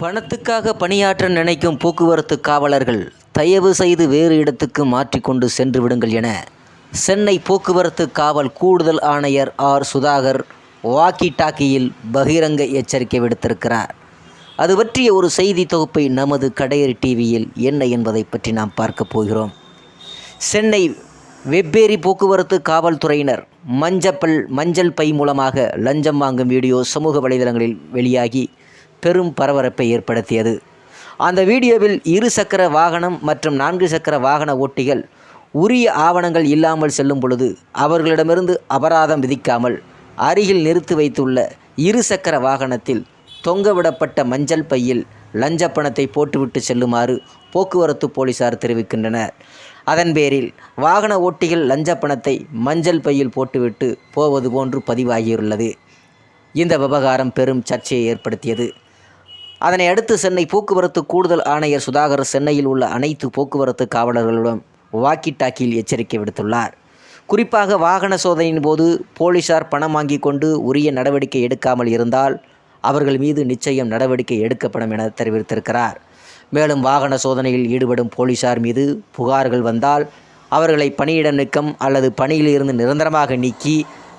பணத்துக்காக பணியாற்ற நினைக்கும் போக்குவரத்து காவலர்கள் தயவு செய்து வேறு இடத்துக்கு மாற்றிக்கொண்டு சென்று விடுங்கள் என சென்னை போக்குவரத்து காவல் கூடுதல் ஆணையர் ஆர். சுதாகர் வாக்கி டாக்கியில் பகிரங்க எச்சரிக்கை விடுத்திருக்கிறார். அது பற்றிய ஒரு செய்தி தொகுப்பை நமது கடையறி டிவியில் என்ன என்பதை பற்றி நாம் பார்க்க போகிறோம். சென்னை வெவ்வேறு போக்குவரத்து காவல்துறையினர் மஞ்சப்பல் மஞ்சள் பை மூலமாக லஞ்சம் வாங்கும் வீடியோ சமூக வலைதளங்களில் வெளியாகி பெரும் பரபரப்பை ஏற்படுத்தியது. அந்த வீடியோவில் இரு சக்கர வாகனம் மற்றும் நான்கு சக்கர வாகன ஓட்டிகள் உரிய ஆவணங்கள் இல்லாமல் செல்லும் பொழுது அவர்களிடமிருந்து அபராதம் விதிக்காமல் அருகில் நிறுத்தி வைத்துள்ள இரு சக்கர வாகனத்தில் தொங்கவிடப்பட்ட மஞ்சள் பையில் லஞ்ச பணத்தை போட்டுவிட்டு செல்லுமாறு போக்குவரத்து போலீசார் தெரிவிக்கின்றனர். அதன் பேரில் வாகன ஓட்டிகள் லஞ்ச பணத்தை மஞ்சள் பையில் போட்டுவிட்டு போவது போன்று பதிவாகியுள்ளது. இந்த விவகாரம் பெரும் சர்ச்சையை ஏற்படுத்தியது. அதனை அடுத்து சென்னை போக்குவரத்து கூடுதல் ஆணையர் சுதாகர் சென்னையில் உள்ள அனைத்து போக்குவரத்து காவலர்களிடம் வாக்கி டாக்கியில் எச்சரிக்கை விடுத்துள்ளார். குறிப்பாக வாகன சோதனையின் போது போலீசார் பணம் வாங்கி கொண்டு உரிய நடவடிக்கை எடுக்காமல் இருந்தால் அவர்கள் மீது நிச்சயம் நடவடிக்கை எடுக்கப்படும் என தெரிவித்திருக்கிறார். மேலும் வாகன சோதனையில் ஈடுபடும் போலீசார் மீது புகார்கள் வந்தால் அவர்களை பணியிட நீக்கம் அல்லது பணியில் இருந்து நிரந்தரமாக நீக்கி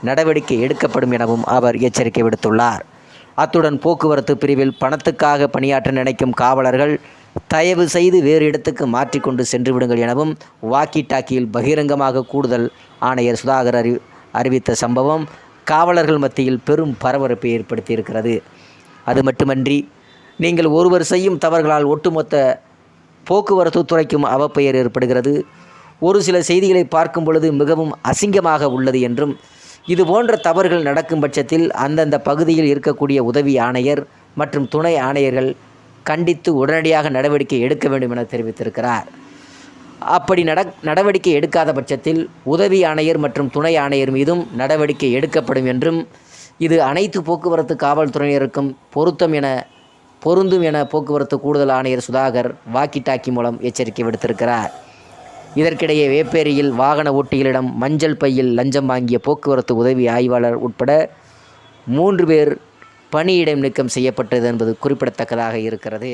நடவடிக்கை எடுக்கப்படும் எனவும் அவர் எச்சரிக்கை விடுத்துள்ளார். அத்துடன் போக்குவரத்து பிரிவில் பணத்துக்காக பணியாற்ற நினைக்கும் காவலர்கள் தயவு செய்து வேறு இடத்துக்கு மாற்றிக்கொண்டு சென்று விடுங்கள் எனவும் வாக்கி டாக்கியில் பகிரங்கமாக கூடுதல் ஆணையர் சுதாகர் அறி அறிவித்த சம்பவம் காவலர்கள் மத்தியில் பெரும் பரபரப்பை ஏற்படுத்தியிருக்கிறது. அது மட்டுமன்றி நீங்கள் ஒருவர் செய்யும் தவறுகளால் ஒட்டுமொத்த போக்குவரத்து துறைக்கும் அவப்பெயர் ஏற்படுகிறது. ஒரு சில செய்திகளை பார்க்கும் பொழுது மிகவும் அசிங்கமாக உள்ளது என்றும் இது போன்ற தவறுகள் நடக்கும் பட்சத்தில் அந்தந்த பகுதியில் இருக்கக்கூடிய உதவி ஆணையர் மற்றும் துணை ஆணையர்கள் கண்டித்து உடனடியாக நடவடிக்கை எடுக்க வேண்டும் என தெரிவித்திருக்கிறார். அப்படி நட நடவடிக்கை எடுக்காத பட்சத்தில் உதவி ஆணையர் மற்றும் துணை ஆணையர் மீதும் நடவடிக்கை எடுக்கப்படும் என்றும் இது அனைத்து போக்குவரத்து காவல்துறையினருக்கும் பொருத்தம் என பொருந்தும் என போக்குவரத்து கூடுதல் ஆணையர் சுதாகர் வாக்கி டாக்கி மூலம் எச்சரிக்கை விடுத்திருக்கிறார். இதற்கிடையே வேப்பேரியில் வாகன ஓட்டிகளிடம் மஞ்சள் பையில் லஞ்சம் வாங்கிய போக்குவரத்து உதவி ஆய்வாளர் உட்பட மூன்று பேர் பணியிடம் நீக்கம் செய்யப்பட்டது என்பது குறிப்பிடத்தக்கதாக இருக்கிறது.